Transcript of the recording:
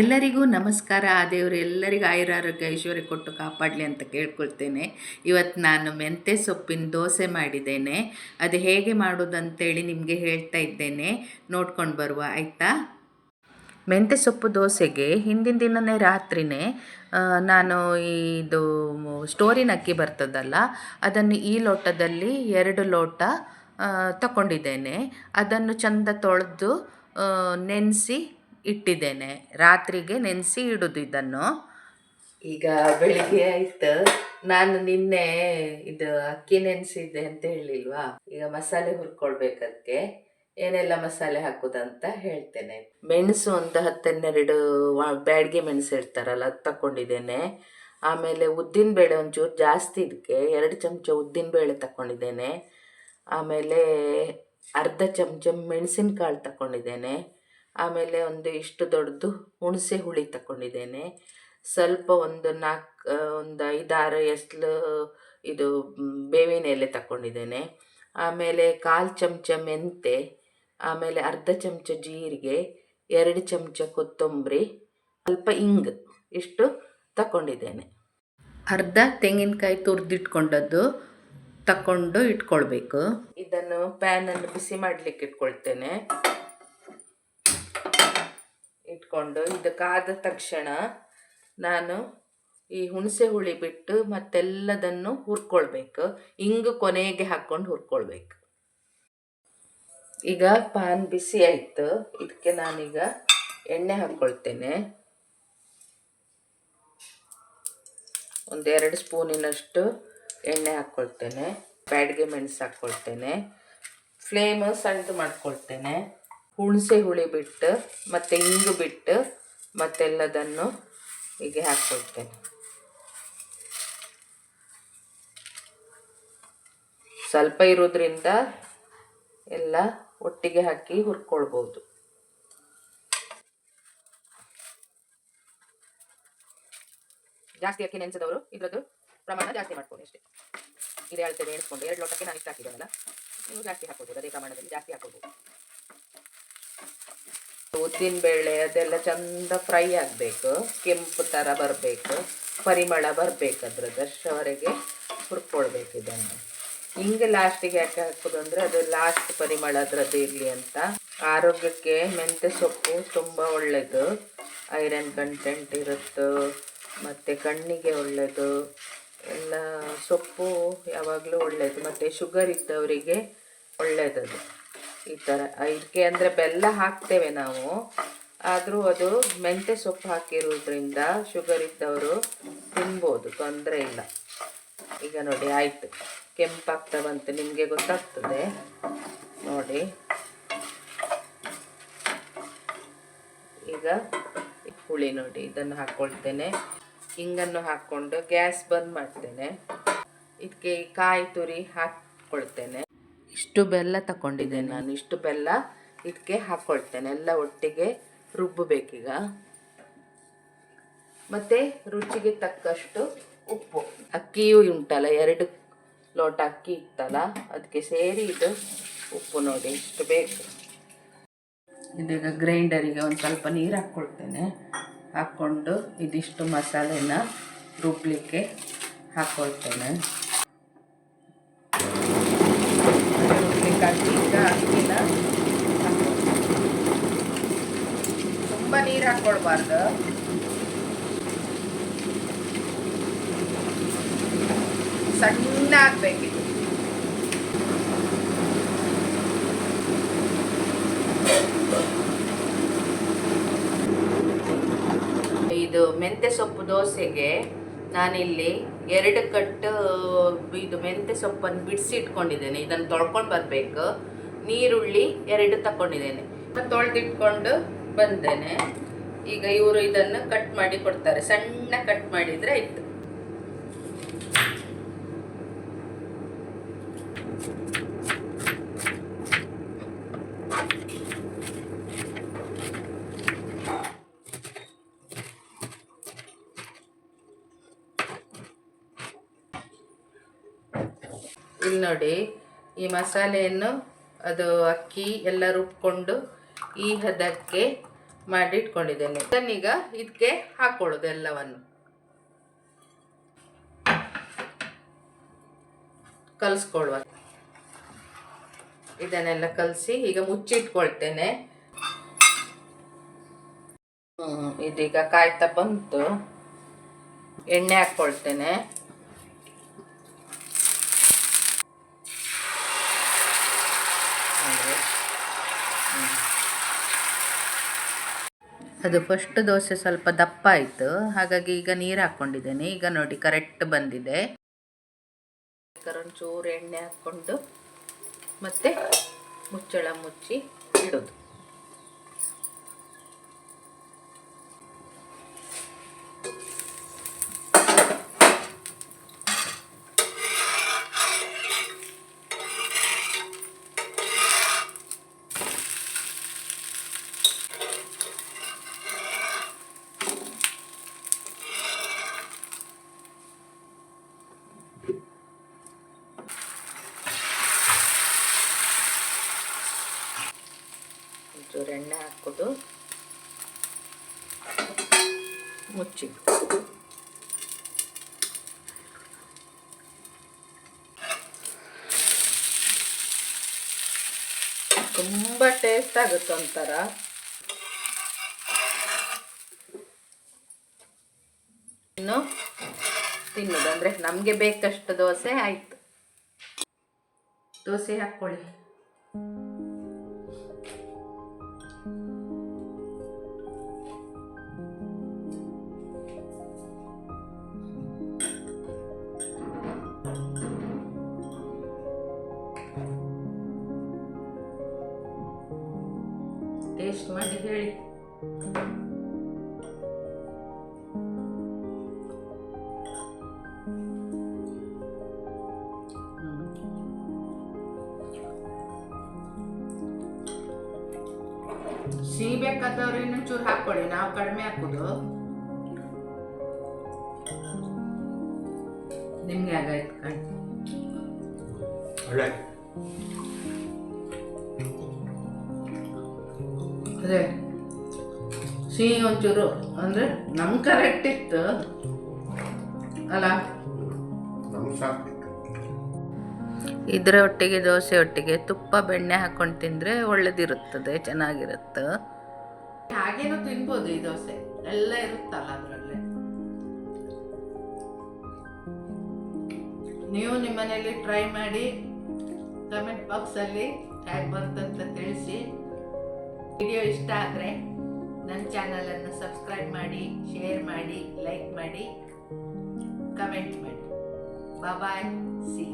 ಎಲ್ಲರಿಗೂ ನಮಸ್ಕಾರ. ಆ ದೇವರು ಎಲ್ಲರಿಗೂ ಆಯುರಾರೋಗ್ಯ, ಐಶ್ವರ್ಯ ಕೊಟ್ಟು ಕಾಪಾಡಲಿ ಅಂತ ಕೇಳ್ಕೊಳ್ತೇನೆ. ಇವತ್ತು ನಾನು ಮೆಂತೆ ಸೊಪ್ಪಿನ ದೋಸೆ ಮಾಡಿದ್ದೇನೆ. ಅದು ಹೇಗೆ ಮಾಡೋದಂತೇಳಿ ನಿಮಗೆ ಹೇಳ್ತಾ ಇದ್ದೇನೆ. ನೋಡ್ಕೊಂಡು ಬರುವ, ಆಯಿತಾ? ಮೆಂತೆ ಸೊಪ್ಪು ದೋಸೆಗೆ ಹಿಂದಿನ ದಿನನೇ ರಾತ್ರಿನೇ ನಾನು ಇದು ಸ್ಟೋರಿನ ಅಕ್ಕಿ ಬರ್ತದಲ್ಲ, ಅದನ್ನು ಈ ಲೋಟದಲ್ಲಿ ಎರಡು ಲೋಟ ತಗೊಂಡಿದ್ದೇನೆ ಅದನ್ನು ಚಂದ ತೊಳೆದು ನೆನೆಸಿ ಇಟ್ಟಿದ್ದೇನೆ. ರಾತ್ರಿಗೆ ನೆನೆಸಿ ಇಡೋದು ಇದನ್ನು. ಈಗ ಬೆಳಿಗ್ಗೆ ಆಯ್ತು. ನಾನು ನಿನ್ನೆ ಇದು ಅಕ್ಕಿ ನೆನೆಸಿದ್ದೆ ಅಂತ ಹೇಳಿಲ್ವಾ? ಈಗ ಮಸಾಲೆ ಹುರ್ಕೊಳ್ಬೇಕಕ್ಕೆ ಏನೆಲ್ಲ ಮಸಾಲೆ ಹಾಕುದಂತ ಹೇಳ್ತೇನೆ. ಮೆಣಸು ಒಂದು ಹತ್ತೆನ್ನೆರಡು ಬ್ಯಾಡ್ಗೆ ಮೆಣಸು ಇರ್ತಾರಲ್ಲ ಅದು ತಗೊಂಡಿದ್ದೇನೆ ಆಮೇಲೆ ಉದ್ದಿನ ಬೇಳೆ ಒಂಚೂರು ಜಾಸ್ತಿ ಇದಕ್ಕೆ ಎರಡು ಚಮಚ ಉದ್ದಿನ ಬೇಳೆ ತಗೊಂಡಿದ್ದೇನೆ ಆಮೇಲೆ ಅರ್ಧ ಚಮಚ ಮೆಣಸಿನಕಾಳು ತಗೊಂಡಿದ್ದೇನೆ ಆಮೇಲೆ ಒಂದು ಇಷ್ಟು ದೊಡ್ಡದು ಹುಣಸೆ ಹುಳಿ ತಗೊಂಡಿದ್ದೇನೆ ಸ್ವಲ್ಪ ಒಂದು ನಾಲ್ಕು ಒಂದು ಐದಾರು ಎಸ್ಲು ಇದು ಬೇವಿನ ಎಲೆ ತಗೊಂಡಿದ್ದೇನೆ ಆಮೇಲೆ ಕಾಲು ಚಮಚ ಮೆಂತೆ ಆಮೇಲೆ ಅರ್ಧ ಚಮಚ ಜೀರಿಗೆ ಎರಡು ಚಮಚ ಕೊತ್ತಂಬರಿ ಸ್ವಲ್ಪ ಇಂಗ್ ಇಷ್ಟು ತಗೊಂಡಿದ್ದೇನೆ ಅರ್ಧ ತೆಂಗಿನಕಾಯಿ ತುರಿದಿಟ್ಕೊಂಡದ್ದು ತಕೊಂಡು ಇಟ್ಕೊಳ್ಬೇಕು. ಇದನ್ನು ಪ್ಯಾನನ್ನು ಬಿಸಿ ಮಾಡಲಿಕ್ಕೆ ಇಟ್ಕೊಳ್ತೇನೆ. ಇಟ್ಕೊಂಡು ಇದು ಕಾದ ತಕ್ಷಣ ನಾನು ಈ ಹುಣಸೆ ಹುಳಿ ಬಿಟ್ಟು ಮತ್ತೆಲ್ಲದನ್ನು ಹುರ್ಕೊಳ್ಬೇಕು. ಹಿಂಗೆ ಕೊನೆಗೆ ಹಾಕ್ಕೊಂಡು ಹುರ್ಕೊಳ್ಬೇಕು. ಈಗ ಪಾನ್ ಬಿಸಿ ಆಯಿತು. ಇದಕ್ಕೆ ನಾನೀಗ ಎಣ್ಣೆ ಹಾಕ್ಕೊಳ್ತೇನೆ. ಒಂದೆರಡು ಸ್ಪೂನಿನಷ್ಟು ಎಣ್ಣೆ ಹಾಕ್ಕೊಳ್ತೇನೆ. ಬ್ಯಾಡ್ಗೆ ಮೆಣಸು ಹಾಕ್ಕೊಳ್ತೇನೆ. ಫ್ಲೇಮ್ ಸಣ್ಣದು ಮಾಡ್ಕೊಳ್ತೇನೆ. ಹುಣಸೆ ಹುಳಿ ಬಿಟ್ಟು, ಮತ್ತು ಇಂಗು ಬಿಟ್ಟು ಮತ್ತೆಲ್ಲದನ್ನು ಹೀಗೆ ಹಾಕ್ಕೊಳ್ತೇನೆ ಸ್ವಲ್ಪ ಇರೋದ್ರಿಂದ ಎಲ್ಲ ಒಟ್ಟಿಗೆ ಹಾಕಿ ಹುರ್ಕೊಳ್ಬೋದು. ಜಾಸ್ತಿ ಅಕ್ಕಿ ನೆನೆಸಿದವರು ಇದ್ರದ್ದು ಪ್ರಮಾಣ ಜಾಸ್ತಿ ಮಾಡ್ಕೊಳ್ಳಿ ಅಷ್ಟೇ. ಇದೇ ಅಳತೆ ನೆನೆಸ್ಕೊಂಡು ಎರಡು ಲೋಟಕ್ಕೆ ನಾನು ಇಷ್ಟು ಹಾಕಿದ್ದೇನಲ್ಲ, ನೀವು ಜಾಸ್ತಿ ಹಾಕ್ಕೊಳ್ಬೋದು, ಅದೇ ಪ್ರಮಾಣದಲ್ಲಿ ಜಾಸ್ತಿ ಹಾಕ್ಕೊಳ್ಬೋದು. ಉದ್ದಿನ ಬೇಳೆ ಅದೆಲ್ಲ ಚಂದ ಫ್ರೈ ಆಗಬೇಕು, ಕೆಂಪು ಥರ ಬರಬೇಕು, ಪರಿಮಳ ಬರಬೇಕು ಅದ್ರದ್ದು, ಅಷ್ಟರವರೆಗೆ ಹುರ್ಕೊಳ್ಬೇಕು ಇದನ್ನು. ಹಿಂಗೆ ಲಾಸ್ಟಿಗೆ ಯಾಕೆ ಹಾಕೋದು ಅಂದರೆ ಅದು ಲಾಸ್ಟ್ ಪರಿಮಳ ಅದರದ್ದು ಇರಲಿ ಅಂತ. ಆರೋಗ್ಯಕ್ಕೆ ಮೆಂತ್ಯ ಸೊಪ್ಪು ತುಂಬ ಒಳ್ಳೆಯದು ಐರನ್ ಕಂಟೆಂಟ್ ಇರುತ್ತೆ, ಮತ್ತು ಕಣ್ಣಿಗೆ ಒಳ್ಳೆಯದು ಎಲ್ಲ ಸೊಪ್ಪು ಯಾವಾಗಲೂ ಒಳ್ಳೆಯದು ಮತ್ತು ಶುಗರ್ ಇದ್ದವರಿಗೆ ಒಳ್ಳೆಯದದು ಈ ಥರ ಇದಕ್ಕೆ ಅಂದರೆ ಬೆಲ್ಲ ಹಾಕ್ತೇವೆ ನಾವು. ಆದರೂ ಅದು ಮೆಂತ್ಯ ಸೊಪ್ಪು ಹಾಕಿರೋದ್ರಿಂದ ಶುಗರ್ ಇದ್ದವರು ತಿನ್ಬೋದು, ತೊಂದರೆ ಇಲ್ಲ. ಈಗ ನೋಡಿ, ಆಯಿತು. ಕೆಂಪಾಗ್ತಾ ಬಂತು. ನಿಮಗೆ ಗೊತ್ತಾಗ್ತದೆ. ನೋಡಿ. ಈಗ ಹುಳಿ ನೋಡಿ, ಇದನ್ನು ಹಾಕ್ಕೊಳ್ತೇನೆ ಹಿಂಗನ್ನು ಹಾಕ್ಕೊಂಡು ಗ್ಯಾಸ್ ಬಂದ್ ಮಾಡ್ತೇನೆ. ಇದಕ್ಕೆ ಕಾಯಿ ತುರಿ ಹಾಕ್ಕೊಳ್ತೇನೆ ಇಷ್ಟು ಬೆಲ್ಲ ತಗೊಂಡಿದ್ದೇನೆ ನಾನು. ಇಷ್ಟು ಬೆಲ್ಲ ಇದಕ್ಕೆ ಹಾಕ್ಕೊಳ್ತೇನೆ ಎಲ್ಲ ಒಟ್ಟಿಗೆ ರುಬ್ಬಬೇಕೀಗ. ಮತ್ತು ರುಚಿಗೆ ತಕ್ಕಷ್ಟು ಉಪ್ಪು. ಅಕ್ಕಿಯೂ ಉಂಟಲ್ಲ, ಎರಡು ಲೋಟ ಅಕ್ಕಿ ಇತ್ತಲ್ಲ ಅದಕ್ಕೆ ಸೇರಿ ಇದು ಉಪ್ಪು ನೋಡಿ ಇಷ್ಟು ಬೇಕು. ಇದೀಗ ಗ್ರೈಂಡರಿಗೆ ಒಂದು ಸ್ವಲ್ಪ ನೀರು ಹಾಕ್ಕೊಳ್ತೇನೆ ಹಾಕ್ಕೊಂಡು ಇದಿಷ್ಟು ಮಸಾಲೆನ ರುಬ್ಬಲಿಕ್ಕೆ ಹಾಕ್ಕೊಳ್ತೇನೆ ಹಾಕಿ ಈಗ ಅಕ್ಕಿನ. ತುಂಬ ನೀರು ಹಾಕ್ಕೊಳ್ಬಾರ್ದು ಸಣ್ಣ ಹಾಕ್ಬೇಕು ಇದು ಮೆಂತ್ಯ ಸೊಪ್ಪು ದೋಸೆಗೆ ನಾನಿಲ್ಲಿ ಎರಡು ಕಟ್ಟು ಇದು ಮೆಂತ್ಯ ಸೊಪ್ಪನ್ನು ಬಿಡಿಸಿ ಇಟ್ಕೊಂಡಿದ್ದೇನೆ. ಇದನ್ನು ತೊಳ್ಕೊಂಡು ಬರಬೇಕು. ನೀರುಳ್ಳಿ ಎರಡು ತಗೊಂಡಿದ್ದೇನೆ ತೊಳೆದಿಟ್ಕೊಂಡು ಬಂದೇನೆ. ಈಗ ಇವರು ಇದನ್ನು ಕಟ್ ಮಾಡಿ ಕೊಡ್ತಾರೆ. ಸಣ್ಣ ಕಟ್ ಮಾಡಿದರೆ ಆಯ್ತು. ಇಲ್ಲಿ ನೋಡಿ, ಈ ಮಸಾಲೆಯನ್ನು ಅದು ಅಕ್ಕಿ ಎಲ್ಲ ರುಬ್ಕೊಂಡು ಈ ಹದಕ್ಕೆ ಮಾಡಿಟ್ಕೊಂಡಿದ್ದೇನೆ. ಇದನ್ನೀಗ ಇದಕ್ಕೆ ಹಾಕೊಳ್ಳೋದು ಎಲ್ಲವನ್ನು. ಕಲಿಸ್ಕೊಳ್ಳುವ. ಇದನ್ನೆಲ್ಲ ಕಲಸಿ ಈಗ ಮುಚ್ಚಿಟ್ಕೊಳ್ತೇನೆ. ಇದೀಗ ಕಾಯ್ತಾ ಬಂತು. ಎಣ್ಣೆ ಹಾಕ್ಕೊಳ್ತೇನೆ ಹಾಗೆ. ಹ್ಮ್. ಅದು ಫಸ್ಟ್ ದೋಸೆ ಸ್ವಲ್ಪ ದಪ್ಪ ಆಯಿತು. ಹಾಗಾಗಿ ಈಗ ನೀರು ಹಾಕ್ಕೊಂಡಿದ್ದೇನೆ ಈಗ ನೋಡಿ ಕರೆಕ್ಟ್ ಬಂದಿದೆ. ಒಂಚೂರು ಎಣ್ಣೆ ಹಾಕ್ಕೊಂಡು ಮತ್ತೆ ಮುಚ್ಚಳ ಮುಚ್ಚಿ ಇಡೋದು. ಒಂಚೂರು ಎಣ್ಣೆ ಹಾಕ್ಬಿಟ್ಟು ಮುಚ್ಚಿ ತುಂಬ ಟೇಸ್ಟ್ ಆಗುತ್ತೆ ಒಂಥರ. ಇನ್ನು ತಿನ್ನೋದು, ಅಂದರೆ ನಮಗೆ ಬೇಕಷ್ಟು ದೋಸೆ ಆಯಿತು. ದೋಸೆ ಹಾಕ್ಕೊಳ್ಳಿ. ಟೇಸ್ಟ್ ಮಾಡಿ ಹೇಳಿ. ಸಿಹಿ ಬೇಕಾದವ್ರು ಇನ್ನೊಂಚೂರು ಹಾಕೊಳ್ಳಿ ನಾವು ಕಡಿಮೆ ಹಾಕೋದು ನಿಮ್ಗೆ ಆಗಾಯ್ತು ಕಣ್. ಒಳ್ಳೆ. ಅದೇ. ಸಿಹಿ ಒಂಚೂರು ಅಂದರೆ ನಮ್ ಕರೆಕ್ಟ್ ಇತ್ತು. ಅಲ್ಲ? ಇದರ ಒಟ್ಟಿಗೆ ದೋಸೆ ಒಟ್ಟಿಗೆ ತುಪ್ಪ ಬೆಣ್ಣೆ ಹಾಕೊಂಡು ತಿಂದರೆ ಒಳ್ಳೇದಿರುತ್ತದೆ ಚೆನ್ನಾಗಿರುತ್ತೆ. ಹಾಗೇನೂ ತಿನ್ಬೋದು ಈ ದೋಸೆ. ಎಲ್ಲ ಇರುತ್ತಲ್ಲ ಅದರಲ್ಲೇ. ನೀವು ನಿಮ್ಮ ಮನೆಯಲ್ಲಿ ಟ್ರೈ ಮಾಡಿ ಕಮೆಂಟ್ ಬಾಕ್ಸಲ್ಲಿ ಹೇಗೆ ಬಂತಂತ ತಿಳಿಸಿ ವಿಡಿಯೋ ಇಷ್ಟ ಆದರೆ ನನ್ನ ಚಾನಲನ್ನು ಸಬ್ಸ್ಕ್ರೈಬ್ ಮಾಡಿ ಶೇರ್ ಮಾಡಿ ಲೈಕ್ ಮಾಡಿ ಕಮೆಂಟ್ ಮಾಡಿ. Bye see